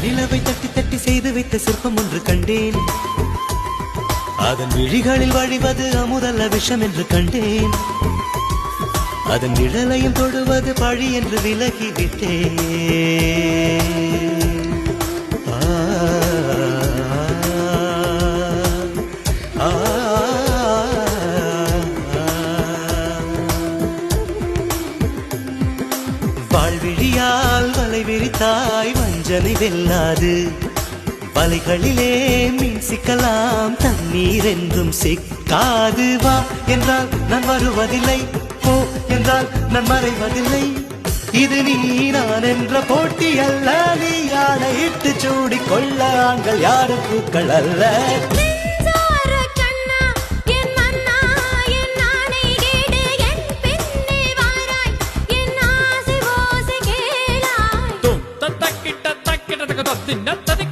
செய்து வைத்த சிற்பம் ஒன்று கண்டேன். அதன் விழிகளில் வழிவது அமுதல்ல விஷம் என்று கண்டேன். அதன் நிழலையும் தொடுவது பழி என்று விலகிவிட்டேன் ஆ, வலை விரித்தாய் வஞ்சனை வெல்லாது. வலைகளிலே மீன் சிக்கலாம் தண்ணீர் என்றும் சிக்காது. வா என்றால் நான் வருவதில்லை போ என்றால் நான் மறைவதில்லை. இது நீ நான் என்ற போட்டி அல்ல நீ யானை இட்டு சூடி கொள்ள ஆண்கள் யாரும் பூக்கள் அல்ல. けたことになったで